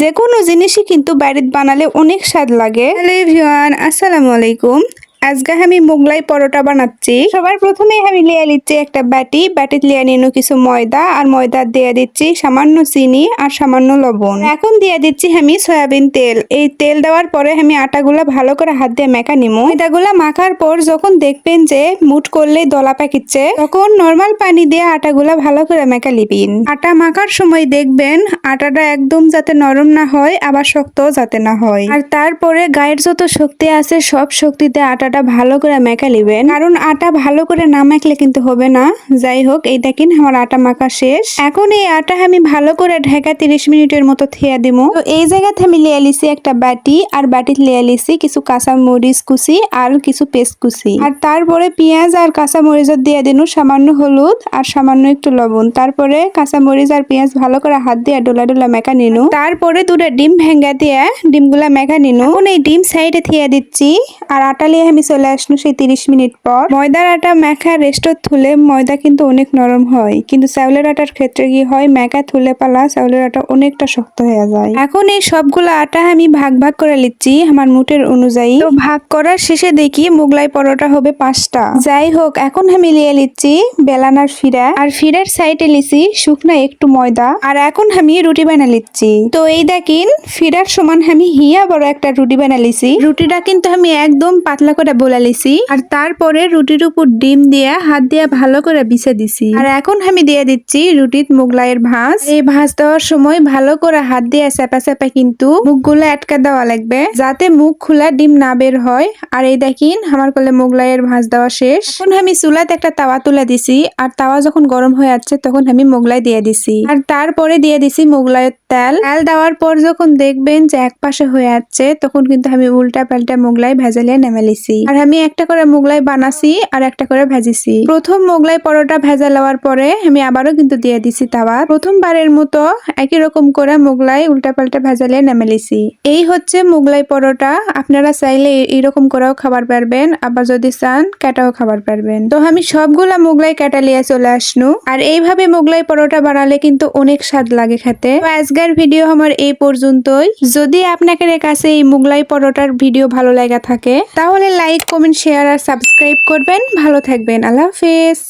যে কোনো জিনিসই কিন্তু বাড়িতে বানালে অনেক স্বাদ লাগে। হ্যালো ভিওয়ান আসসালামু আলাইকুম। আজকে আমি মোগলাই পরোটা বানাচ্ছি। সবার প্রথমে আমি লিয়ে নিচ্ছি একটা বাটি। বাটিতে লিয়ে নিনো কিছু ময়দা, আর ময়দা দিয়ে দিচ্ছি সামান্য চিনি আর সামান্য লবণ। এখন দিয়ে দিচ্ছি আমি সয়াবিন তেল। এই তেল দেওয়ার পরে আমি আটাগুলা ভালো করে হাত দিয়ে মেখা নিমু। ময়দাগুলা মাখার পর যখন দেখবেন যে মুট করলে দলা পাকিচ্ছে, তখন নর্মাল পানি দিয়ে আটাগুলা ভালো করে মেখা লিবিন আটা মাখার সময় দেখবেন আটাটা একদম যাতে নরম না হয়, আবার শক্ত যাতে না হয়। আর তারপরে গায়ের যত শক্তি আছে, সব শক্তিতে আটাটা ভালো করে মেখা লিবেন কারণ আটা ভালো করে না মাখলে কিন্তু হবে না। যাই হোক এই দেখেন আমার আটা মাখা শেষ। এখন এই আটা আমি ভালো করে ঢাকা তিরিশ মিনিটের মতো থিয়া দিব তো এই জায়গাতে আমি লিয়ে একটা বাটি, আর বাটিতে লিয়ে কিছু কাঁচা মরিচ কুচি আর কিছু পেস্ট কুচি। আর তারপরে পেঁয়াজ আর কাঁচা মরিচের দিয়ে দিনু, সামান্য হলুদ আর সামান্য একটু লবণ। তারপরে কাঁচা মরিচ আর পেঁয়াজ ভালো করে হাত দিয়ে ডোলা ডোলা মেখা নিনু। তারপরে দুটো ডিম ভেঙ্গা দিয়ে ডিমগুলা মেখা নিনু। এই ডিম সাইডে থিয়া দিচ্ছি, আর আটা লিয়ে আমি চলে আসনু সেই তিরিশ মিনিট পর। ময়দার আটা মেখা রেস্টর থুলে ময়দা কিন্তু অনেক নরম হয়। কিন্তু চাউলের আটার ক্ষেত্রে কি হয় মেখা থুলে পালা চাউলের আটা অনেকটা শক্ত হয়ে যায়। এখন এই সবগুলো আটা আমি ভাগ ভাগ করে নিচ্ছি আমার মুটের অনুযায়ী। তো ভাগ করার শেষে দেখি মোগলাই পরোটা হবে পাঁচটা। যাই হোক, এখন আমি লিয়ে লিচ্ছি বেলানার ফিরা। আর ফিরের সাইডে লিছি শুকনা একটু ময়দা। আর এখন আমি রুটি বানা লিচ্ছি তো এই দেখেন, ফিরার সমান আমি হিয়া বড় একটা রুটি বানা লিছি রুটিটা কিন্তু আমি একদম পাতলা করে বলে লিছি আর তারপরে রুটির উপর ডিম দিয়ে হাত দিয়ে ভালো করে বিছে দিছি। আর এখন আমি দিয়ে দিচ্ছি রুটিত মোগলাইয়ের ভাঁজ। এই ভাঁজ দেওয়ার সময় ভালো করে হাত দিয়ে চেপা চেপা কিন্তু মুখগুলো আটকা দেওয়া লাগবে, যাতে মুখ খোলা ডিম না বের হয়। আর এই দেখেন, আমার কোলে মোগলাইয়ের ভাঁজ দেওয়া শেষ। এখন আমি চুলাতে একটা তাওয়া তুলে দিছি। আর তাওয়া যখন গরম হয়ে যাচ্ছে, তখন আমি মোগলাই দিয়ে দিছি। আর তারপরে দিয়ে দিছি মোগলাইয়ের তেল। তেল দেওয়ার পর যখন দেখবেন যে এক পাশে হয়ে যাচ্ছে, তখন কিন্তু আমি উল্টা পাল্টা মোগলাই ভেজালিয়ে নেমে লিছি আর আমি একটা করে মোগলাই বানাছি আর একটা করে ভেজেছি। প্রথম মোগলাই পরোটা ভেজা লওয়ার পরে আমি আবারও কিন্তু দিয়ে দিছি তাওয়া প্রথমবারের মতো একই রকম করে মোগলাই উল্টা পাল্টা ভেজালিয়ে নেমে লিছি এই হচ্ছে মোগলাই পরোটা। আপনারা চাইলে এইরকম করেও খাবার পারবেন। আবার যদি চান, কাটাও খাবার পারবেন। তো আমি সবগুলা মোগলাই কাটা লিয়ে চলে আসনু। আর এইভাবে মোগলাই পরোটা বানালে কিন্তু অনেক স্বাদ লাগে খেতে। আজকের ভিডিও আমার এই পর্যন্তই। যদি আপনাদের কাছে এই মোগলাই পরোটার ভিডিও ভালো লাগা থাকে, তাহলে লাইক কমেন্ট শেয়ার আর সাবস্ক্রাইব করবেন। ভালো থাকবেন। আল্লাহ হাফেজ।